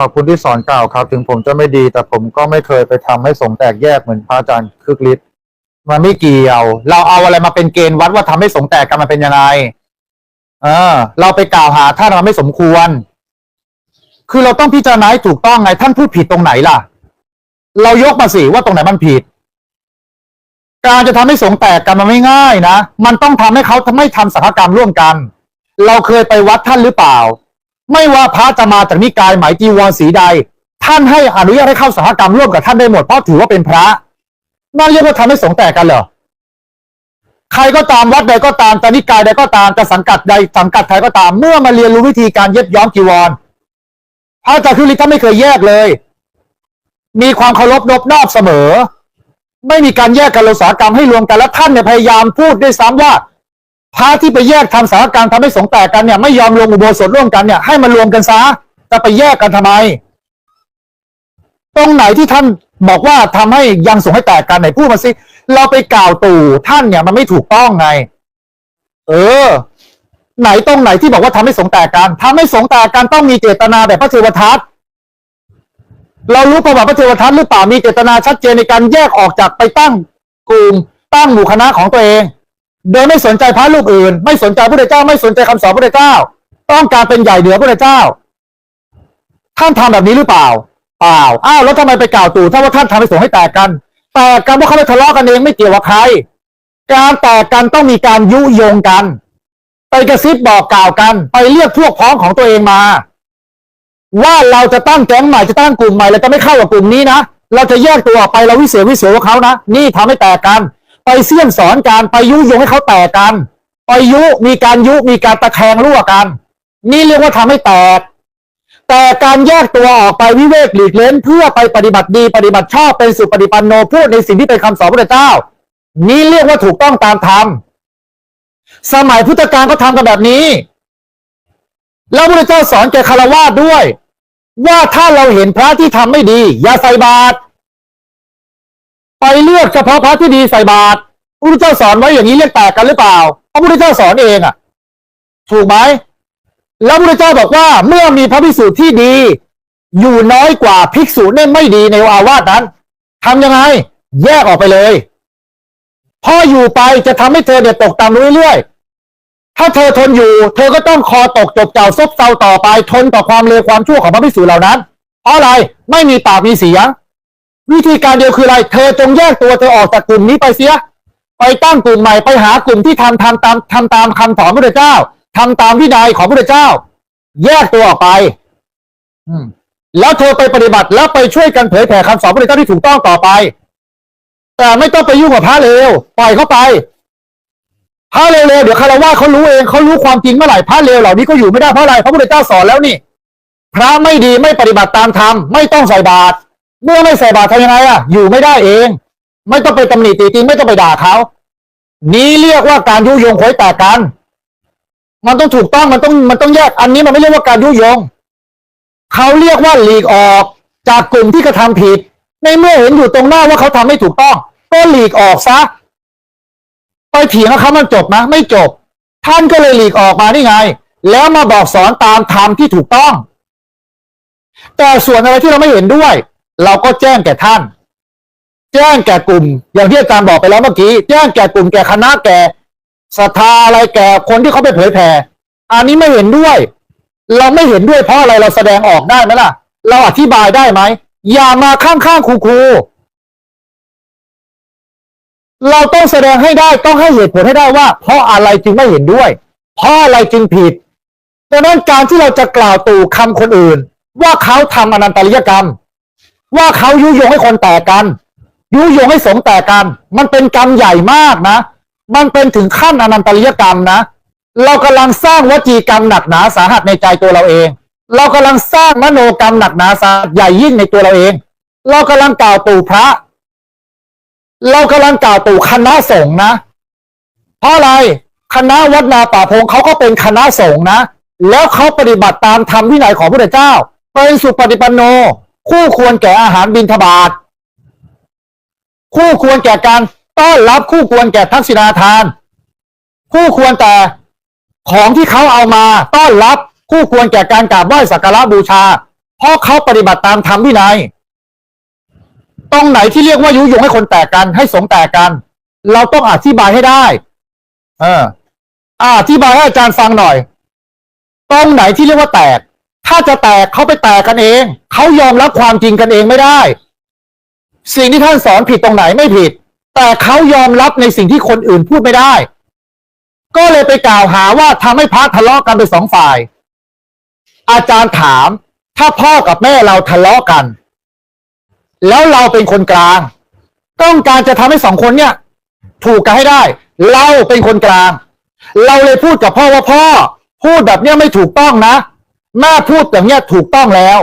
ขอบคุณที่สอนกล่าวครับ ถึงผมจะไม่ดี แต่ผมก็ไม่เคยไปทำให้สงแตกแยกเหมือนพระอาจารย์คึกฤทธิ์มันไม่เกี่ยว เราเอาอะไรมาเป็นเกณฑ์วัดว่าทำให้สงแตกกันมันเป็นยังไง เออ เราไปกล่าวหาท่านมันไม่สมควร คือเราต้องพิจารณาให้ถูกต้องไง ท่านพูดผิดตรงไหนล่ะ เรายกมาสิว่าตรงไหนมันผิด การจะทำให้สงแตกกันมันไม่ง่ายนะ มันต้องทำให้เขาไม่ทำสังฆกรรมร่วมกัน เราเคยไปวัดท่านหรือเปล่า ไม่ว่าพระจะมาจากนิกายไหมายจีวรสีใด ท่านให้อนุญาตให้เข้าสังฆกรรมร่วมกับท่านได้หมดเพราะถือว่าเป็นพระนั่นเรียกว่าทำให้สงแตกกันเหรอใครก็ตามวัดใดก็ตามจะนิกายใดก็ตามจะสังกัดใดสังกัดใครก็ตาม เมื่อมาเรียนรู้วิธีการเย็บย้อมจีวรพระอาจารย์คือฤทธิ์ท่านไม่เคยแยกเลย มีความเคารพนบนอบเสมอ ไม่มีการแยกกันโลสาหกรรมให้รวมกันและท่านเนี่ยพยายามพูดด้วยซ้ำว่า พระที่ไปแยกทำสากรรมทำให้สงแตกกันเนี่ยไม่ยอมลงอุโบสถร่วมกันเนี่ยให้มันรวมกันซะจะไปแยกกันทำไม ตรงไหนที่ท่านบอกว่าทำให้ยังสงให้แตกกันไหนพูดมาสิเราไปกล่าวตู่ท่านเนี่ยมันไม่ถูกต้องไง เออ ไหนตรงไหนที่บอกว่าทำให้สงแตกกันทำให้สงแตกกันต้องมีเจตนาแบบพระเทวทัตเรารู้ประวัติพระเทวทัตหรือเปล่ามีเจตนาชัดเจนในการแยกออกจากไปตั้งกลุ่มตั้งหมู่คณะของตัวเอง โดยไม่สนใจพระรูปอื่น ไม่สนใจพระพุทธเจ้า ไม่สนใจคำสอนพระพุทธเจ้า ต้องการเป็นใหญ่เหนือพระพุทธเจ้า ท่านทำแบบนี้หรือเปล่าเปล่าอ้าวแล้วทำไมไปกล่าวตู่ถ้าว่าท่านทำให้สงให้แตกกันแตกกันเพราะเขาไปทะเลาะกันเองไม่เกี่ยวกับใคร การแตกกันต้องมีการยุยงกัน ไปกระซิบบอกกล่าวกัน ไปเรียกพวกพ้องของตัวเองมา ว่าเราจะตั้งแก๊งใหม่จะตั้งกลุ่มใหม่เราจะไม่เข้ากับกลุ่มนี้นะเราจะแยกตัวออกไปเราวิเศษวิโสกับเขานะนี่ทำให้แตกกัน ไปเสี่ยมสอนการไปยุยงให้เขาแตกกันไปยุมีการยุมีการตะแคงรั่วกัน นี่เรียกว่าทำให้แตก แต่การแยกตัวออกไปวิเวกหลีกเล้นเพื่อไปปฏิบัติดีปฏิบัติชอบเป็นสุปฏิปันโนพูดในสิ่งที่เป็นคำสอนพระเจ้า นี่เรียกว่าถูกต้องตามธรรมสมัยพุทธกาลก็ทำกันแบบนี้ แล้วพระเจ้าสอนแก่คารวาด้วย ว่าถ้าเราเห็นพระที่ทำไม่ดี อย่าใส่บาตร ไปเลือกเฉพาะพระที่ดีใส่บาตรพระพุทธเจ้าสอนไว้อย่างนี้เรียกแตกกันหรือเปล่าพระพุทธเจ้าสอนเองอะ ถูกไหมแล้วพระพุทธเจ้าบอกว่าเมื่อมีพระภิกษุที่ดี อยู่น้อยกว่าภิกษุเนี่ยไม่ดีในอาวาสนั้นทำยังไง แยกออกไปเลยพออยู่ไปจะทำให้เธอเนี่ยตกต่ำเรื่อยๆถ้าเธอทนอยู่ เธอก็ต้องคอตกจบเจ้าซบเซาต่อไปทนต่อความเลวความชั่วของพระภิกษุเหล่านั้นเพราะอะไรไม่มีปากมีเสียง วิธีการเดียวคืออะไร เธอจงแยกตัวเธอออกจากกลุ่มนี้ไปเสีย ไปตั้งกลุ่มใหม่ไปหากลุ่มที่ทำทำตามทำตามคำสอนพระพุทธเจ้าทำตามวินัยของพระพุทธเจ้า แยกตัวออกไป อืมแล้วเธอไปปฏิบัติแล้วไปช่วยกันเผยแผ่คำสอนพระพุทธเจ้าที่ถูกต้องต่อไป แต่ไม่ต้องไปยุ่งกับพระเลวปล่อยเขาไปพระเลวๆเดี๋ยวคารวะเขารู้เองเขารู้ความจริงเมื่อไหร่พระเลวเหล่านี้ก็อยู่ไม่ได้เพราะอะไรพระพุทธเจ้าสอนแล้วนี่ พระไม่ดีไม่ปฏิบัติตามธรรมไม่ต้องใส่บาตร เมื่อไม่ใส่บาตรทำยังไงอะ อยู่ไม่ได้เอง ไม่ต้องไปตำหนิตีติงไม่ต้องไปด่าเขา นี้เรียกว่าการยุยงโขยแตกกัน มันต้องถูกต้องมันต้องมันต้องแยกอันนี้มันไม่เรียกว่าการยุยง เขาเรียกว่าหลีกออกจากกลุ่มที่กระทำผิด ในเมื่อเห็นอยู่ตรงหน้าว่าเขาทำไม่ถูกต้อง ก็หลีกออกซะไปเถียงกับเขามันจบนะไม่จบ ท่านก็เลยหลีกออกมานี่ไง แล้วมาบอกสอนตามธรรมที่ถูกต้อง แต่ส่วนอะไรที่เราไม่เห็นด้วย เราก็แจ้งแก่ท่าน แจ้งแก่กลุ่ม อย่างที่อาจารย์บอกไปแล้วเมื่อกี้ แจ้งแก่กลุ่มแก่คณะแก่ศรัทธาอะไรแก่คนที่เขาไปเผยแผ่อันนี้ไม่เห็นด้วย เราไม่เห็นด้วยเพราะอะไรเราแสดงออกได้ไหมล่ะ เราอธิบายได้ไหมอย่ามาข้างๆครูๆเราต้องแสดงให้ได้ต้องให้เหตุผลให้ได้ว่า เพราะอะไรจึงไม่เห็นด้วย เพราะอะไรจึงผิดดังนั้นการที่เราจะกล่าวตู่คำคนอื่น ว่าเขาทำอนันตริยกรรม ว่าเขายุยงให้คนแตกกัน ยุยงให้สงแตกกัน มันเป็นกรรมใหญ่มากนะ มันเป็นถึงขั้นอนันตริยกรรมนะ เรากำลังสร้างวจีกรรมหนักหนาสาหัสในใจตัวเราเอง เรากำลังสร้างมโนกรรมหนักหนาสาหัสใหญ่ยิ่งในตัวเราเอง เรากำลังกล่าวตู่พระ เรากำลังกล่าวตู่คณะสงฆ์นะ เพราะอะไรคณะวัดนาป่าพงเขาก็เป็นคณะสงฆ์นะ แล้วเขาปฏิบัติตามธรรมวินัยของพระเจ้า เป็นสุปฏิปันโน คู่ควรแก่อาหารบิณฑบาตคู่ควรแก่การต้อนรับคู่ควรแก่ทักษิณาทาน คู่ควรแต่ของที่เขาเอามาต้อนรับคู่ควรแก่การกราบไหว้สักการะบูชา เพราะเขาปฏิบัติตามธรรมวินัยตรงไหนที่เรียกว่ายุยงให้คนแตกกันให้สงแตกกัน เราต้องอธิบายให้ได้ เอออธิบายให้อาจารย์ฟังหน่อย ตรงไหนที่เรียกว่าแตก ถ้าจะแตกเขาไปแตกกันเอง เขายอมรับความจริงกันเองไม่ได้ สิ่งที่ท่านสอนผิดตรงไหนไม่ผิด แต่เขายอมรับในสิ่งที่คนอื่นพูดไม่ได้ ก็เลยไปกล่าวหาว่าทำให้พระทะเลาะกันเป็นสองฝ่าย อาจารย์ถาม ถ้าพ่อกับแม่เราทะเลาะกัน แล้วเราเป็นคนกลาง ต้องการจะทำให้สองคนเนี่ย ถูกกันให้ได้ เราเป็นคนกลาง เราเลยพูดกับพ่อว่าพ่อ พูดแบบเนี้ยไม่ถูกต้องนะ แม่พูดแบบเนี้ยถูกต้องแล้ว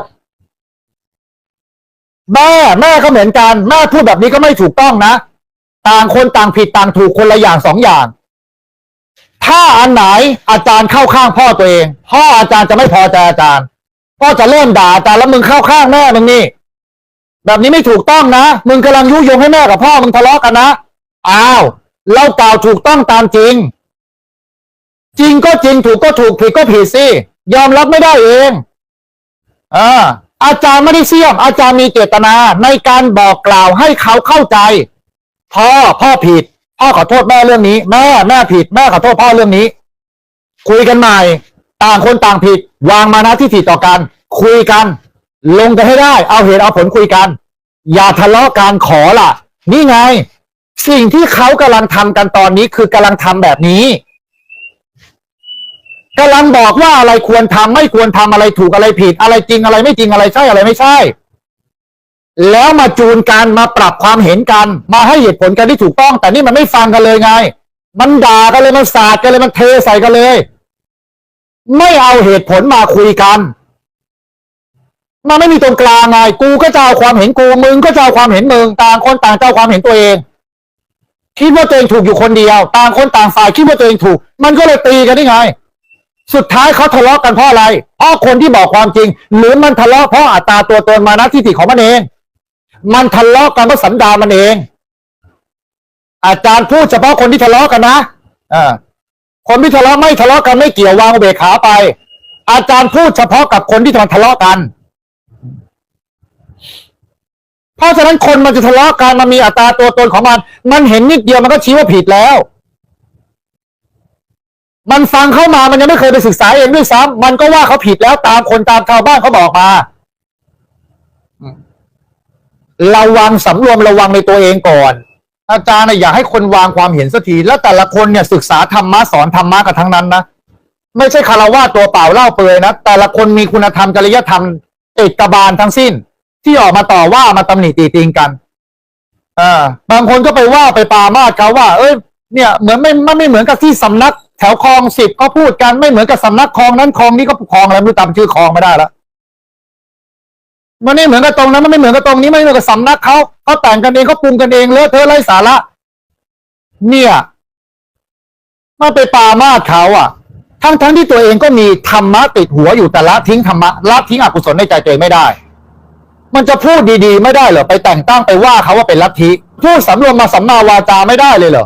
แม่แม่ก็เหมือนกัน แม่พูดแบบนี้ก็ไม่ถูกต้องนะ ต่างคนต่างผิดต่างถูกคนละอย่างสองอย่าง ถ้าอันไหนอาจารย์เข้าข้างพ่อตัวเอง พ่ออาจารย์จะไม่พอใจอาจารย์ พ่อจะเริ่มด่าอาจารย์แล้วมึงเข้าข้างแม่มึงนี่ แบบนี้ไม่ถูกต้องนะ มึงกำลังยุยงให้แม่กับพ่อมึงทะเลาะกันนะ อ้าวเรากล่าวถูกต้องตามจริง จริงก็จริงถูกก็ถูกผิดก็ผิดสิ ยอมรับไม่ได้เองอ่าอาจารย์ไม่ได้เสี่ยม อาจารย์มีเจตนาในการบอกกล่าวให้เขาเข้าใจ พ่อพ่อผิด พ่อขอโทษแม่เรื่องนี้ แม่แม่ผิด แม่ขอโทษพ่อเรื่องนี้ คุยกันใหม่ ต่างคนต่างผิด วางมานะที่ผิดต่อกัน คุยกัน ลงกันให้ได้ เอาเหตุเอาผลคุยกัน อย่าทะเลาะกันขอล่ะ นี่ไง สิ่งที่เขากำลังทำกันตอนนี้คือกำลังทำแบบนี้ กำลังบอกว่าอะไรควรทำไม่ควรทำอะไรถูกอะไรผิด อะไรจริงอะไรไม่จริงอะไรใช่อะไรไม่ใช่ แล้วมาจูนกันมาปรับความเห็นกัน มาให้เหตุผลกันที่ถูกต้อง แต่นี่มันไม่ฟังกันเลยไง มันด่ากันเลยมันสาดกันเลยมันเทใส่กันเลย ไม่เอาเหตุผลมาคุยกันมันไม่มีตรงกลางไง กูก็จะเอาความเห็นกู มึงก็จะเอาความเห็นมึง ต่างคนต่างเจะเอาความเห็นตัวเอง คิดว่าตัวเองถูกอยู่คนเดียว ต่างคนต่างฝ่ายคิดว่าตัวเองถูก มันก็เลยตีกันได้ไง สุดท้ายเขาทะเลาะกันเพราะอะไรเพราะคนที่บอกความจริง หรือมันทะเลาะเพราะอัตราตัวตนมานะทิฏฐิของมันเอง มันทะเลาะกันเพราะสันดานมันเอง อาจารย์พูดเฉพาะคนที่ทะเลาะกันนะอ่าคนที่ทะเลาะไม่ทะเลาะกันไม่เกี่ยววางอุเบกขาไป อาจารย์พูดเฉพาะกับคนที่ทะเลาะกัน เพราะฉะนั้นคนมันจะทะเลาะกันมันมีอัตราตัวตนของมัน มันเห็นนิดเดียวมันก็ชี้ว่าผิดแล้ว มันฟังเข้ามามันยังไม่เคยไปศึกษาเองด้วยซ้ำมันก็ว่าเขาผิดแล้วตามคนตามชาวบ้านเขาบอกมาระวังสำรวมระวังในตัวเองก่อน อาจารย์น่ะอยากให้คนวางความเห็นสักทีแล้วแต่ละคนเนี่ยศึกษาธรรมะสอนธรรมะกันทั้งนั้นนะไม่ใช่คารวะตัวเปล่าเล่าเปลือยนะแต่ละคนมีคุณธรรมจริยธรรมเอกบาลทั้งสิ้น ที่ออกมาต่อว่ามาตำหนิตีติงกันอ่าบางคนก็ไปว่าไปปามาเขาว่า เอ้ยเนี่ยเหมือนไม่ไม่ไม่เหมือนกับที่สำนัก แถวคลองสิบเขาพูดกันไม่เหมือนกับสำนักคลองนั้นคลองนี้ก็คลองอะไรไม่รู้จำชื่อคลองไม่ได้แล้วมันไม่เหมือนกับตรงนั้นมันไม่เหมือนกับตรงนี้ไม่เหมือนกับสำนักเขาเขาแต่งกันเองเขาปรุงกันเองเลอะเทอะไร้สาระ เนี่ยมาไปปามาสเขาอะ ทั้งทั้งที่ตัวเองก็มีธรรมะติดหัวอยู่แต่ละทิ้งธรรมะละทิ้งอกุศลในใจตัวเองไม่ได้ มันจะพูดดีๆ ไม่ได้เหรอไปแต่งตั้งไปว่าเขาว่าเป็นลัทธิพูดสำรวมมาสัมมาวาจาไม่ได้เลยเหรอ